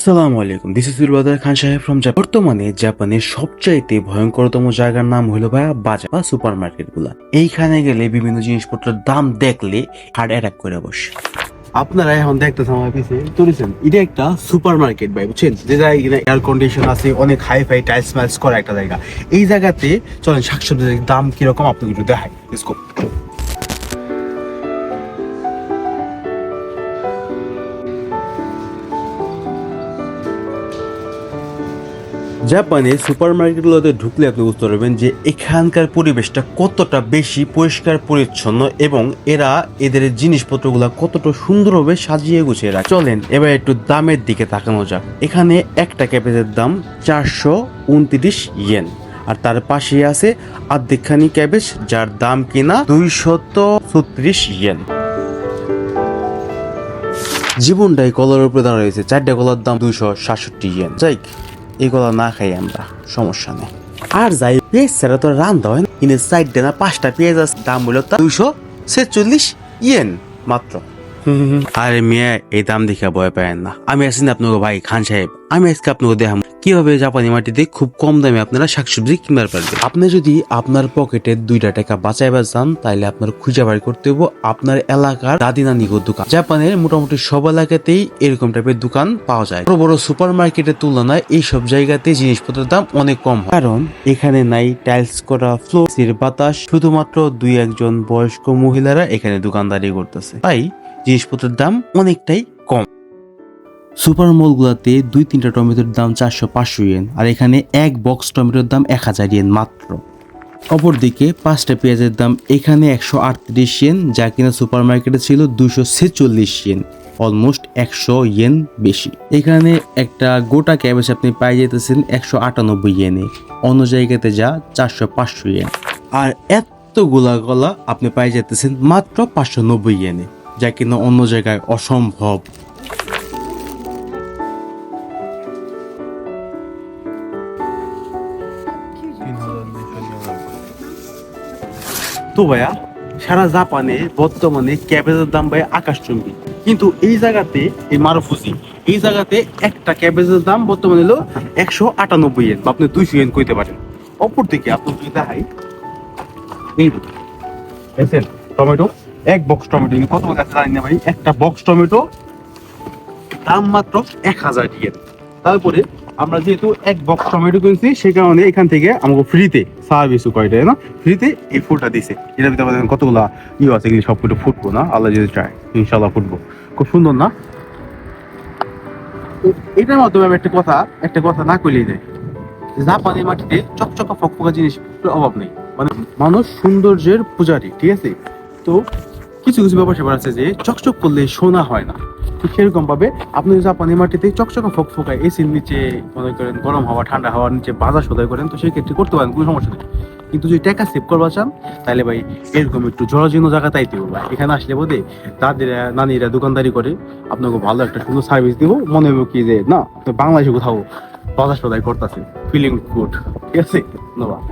আসসালামু আলাইকুম। This is বিরবাদার খান সাহেব ফ্রম জাপান বর্তমানে জাপানের সবচাইতে ভয়ঙ্করতম জায়গার নাম হলো ভাইয়া বাজার বা সুপার মার্কেটগুলা এইখানে গেলে বিভিন্ন জিনিসপত্রের দাম দেখলে হার্ট অ্যাটাক করে বসে আপনারা এখন দেখতেছেন আমার পিছিয়ে তুলেছেন এটা একটা সুপার মার্কেট ভাই, বুঝছেন? যে জায়গায় এয়ার কন্ডিশন আছে, অনেক হাই ফাই টাইলস মাইলস করা একটা জায়গা। এই জায়গাতে চলেন, শাকসবজির দাম কীরকম আপনাকে একটু দেখাই। জাপানে সুপার মার্কেটগুলোতে ঢুকলে আপনি বুঝতে পারবেন যে এখানকার পরিবেশটা কতটা বেশি পরিষ্কার, পরিচ্ছন্ন এবং এরা এদের জিনিসপত্রগুলো কতটা সুন্দরভাবে সাজিয়ে গুছিয়ে রাখে। চলেন, এবার একটু দামের দিকে তাকানো যাক। এখানে একটা ক্যাবেজের দাম চারশো উনত্রিশ ইয়েন। আর তার পাশে আছে আর্ধেকখানি ক্যাবেজ যার দাম কিনা দুইশত ছত্রিশ ইয়েন। জীবনটাই কলার উপরে দাঁড়া রয়েছে। চারটা কলার দাম দুইশো সাতষট্টি ইয়েন। যাই এগুলো না খাই আমরা সমস্যা নেই। আর যাই পেঁয়াজ ছাড়া তো রান্না হয় না। সাইড চারটে না পাঁচটা পেঁয়াজ আছে দাম হলো দুইশো ছেচল্লিশ ইয়েন মাত্র। আরে মেয়ে এই দাম দেখে ভয় পায় না। আমি আছি না আপনাকে ভাই খান সাহেব। আমি আজকে আপনাকে দেখাম। কীভাবে জাপানি মাটিতে খুব কম দামে আপনারা শাকসবজি কিনবার পারবেন? আপনি যদি আপনার পকেটে দুইটা টাকা বাঁচাইবার চান তাহলে আপনার খুঁজে বাড়ি করতে হবে আপনার এলাকার দাদি নানিগোর দোকান। জাপানের মোটামুটি সব এলাকাতেই এরকম টাইপের দোকান পাওয়া যায়। বড় বড় সুপার মার্কেটের তুলনায় এই সব জায়গাতে জিনিসপত্রের দাম অনেক কম হয়। কারণ এখানে নাই টাইলস করা ফ্লোর বাতাস, শুধুমাত্র দুই একজন বয়স্ক মহিলারা এখানে দোকানদারি করতেছে। তাই জিনিসপত্রের দাম অনেকটাই সুপার মলগুলোতে দুই তিনটা টমেটোর দাম চারশো পাঁচশো ইয়েন, আর এখানে এক বক্স টমেটোর দাম এক হাজার ইয়েন মাত্র। অপরদিকে পাঁচটা পেঁয়াজের দাম এখানে একশো আটত্রিশ ইয়েন, যা কিনা সুপার মার্কেটে ছিল দুশো ছেচল্লিশ ইয়েন, অলমোস্ট একশো ইয়েন বেশি। এখানে একটা গোটা ক্যাবেজ আপনি পাই যেতেছেন একশো আটানব্বই ইয়েনে, অন্য জায়গাতে যা চারশো পাঁচশো ইয়েন। আর এতগুলা গলা আপনি পাই যেতেছেন মাত্র পাঁচশো নব্বই ইয়েনে, যা কিনা অন্য জায়গায় অসম্ভব। তো ভাইয়া, সারা জাপানে বর্তমানে ক্যাবেজের দাম ভাই আকাশচুম্বী। কিন্তু এই জায়গাতে, এই মারুফুজি, এই জায়গাতে একটা ক্যাবেজের দাম বর্তমানে হলো একশো আটানব্বই এন বা আপনি দুইশো এন কইতে পারেন। অপর দিকে আপনি যদি দেখাই এই টমেটো? এক বক্স টমেটো কত টাকা জানি না ভাই, একটা বক্স টমেটো, দাম মাত্র এক হাজার ইয়েন তারপরে আমরা যেহেতু এক বক্স টমেটো কিনছি সে কারণে এখান থেকে আমাকে ফ্রিতে সার্ভিস কয়টা না? ফ্রিতে এই ফুলটা দিছে। এটা ভিতরে আমাদের কতগুলা ইয়ে আছে এগুলি সব কিছু ফুটবো না? আল্লাহ যদি চায় ইনশাল্লাহ ফুটবো খুব সুন্দর, না? এটার মাধ্যমে আমি একটা কথা একটা কথা না কইলেই যায়। জাপানি মাটিতে চকচকা ফকফকা জিনিস অভাব নেই। মানে মানুষ সৌন্দর্যের পূজারি, ঠিক আছে? তো কিছু কিছু ব্যাপার স্যাপার আছে যে, চকচক করলে সোনা হয় না। ঠিক সেরকম ভাবে আপনি জাপানি মাটিতে চকচকা ফকফকা এসির নিচে, মনে করেন গরম হাওয়া, ঠান্ডা হাওয়ার নিচে বাজার সদাই করেন, তো সেই ক্ষেত্রে করতে পারেন, কোনো সমস্যা নেই। কিন্তু যদি টাকা সেভ করবা চান, তাহলে ভাই এরকম একটু জরাজীর্ণ জায়গা তাইতে হবে এখানে আসলে বোধে দাদিরা, নানিরা দোকানদারি করে, আপনাকে ভালো একটা সুন্দর সার্ভিস দিব। মনে হবে কি যে, না বাংলাদেশে কোথাও বাজার সদাই করতেছে। ফিলিং গুড ঠিক আছে? ধন্যবাদ।